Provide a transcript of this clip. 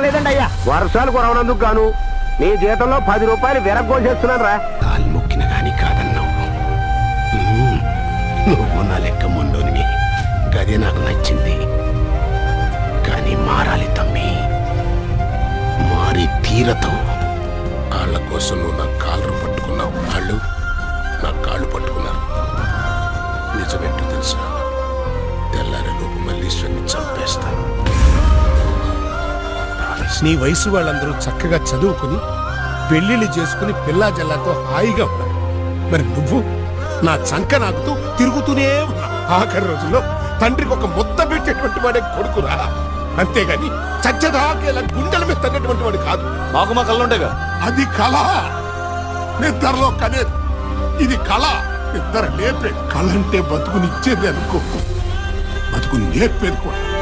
లేదండి అయ్యా. వర్షాలు కురవనందుకు గాను నీ జీతంలో పది రూపాయలు విరగ్గోసేస్తున్నాను రా కాలు మొక్కిన గాని కాదన్నావు. మ్మ్. నువ్వు నా లెక్క మొండోనివి. గదే నాకు నచ్చింది. కానీ మారాలి తమ్మి. మారి తీరతావు వాళ్ళ కోసం నువ్వు నా కాళ్ళు పట్టుకున్నావు. వాళ్ళు నా కాళ్ళు పట్టుకున్నారు. నిజమేంటో తెలుసా? తెల్లారి లోపు మల్లీశ్వరిని నీ వయసు వాళ్ళందరూ చక్కగా చదువుకుని పెళ్ళిళ్ళు చేసుకుని పిల్లా జల్లాతో హాయిగా ఉన్నారు. మరి నువ్వు నా చంక నాకుతూ తిరుగుతూనే ఆఖరి రోజుల్లో తండ్రికి ఒక మొత్త పెట్టేటువంటి వాడే కొడుకురా. అంతేగాని చచ్చదాకేలా గుండెల మీద తగ్గటువంటి వాడు కాదు. మాకు మా కళ్ళు ఉంటాయిగా? అది కళ. నిద్రలో కనేది. ఇది కళ. నిద్ర లేపే కళ అంటే బతుకునిచ్చేది అనుకో. బతుకు నేర్పేది కూడా.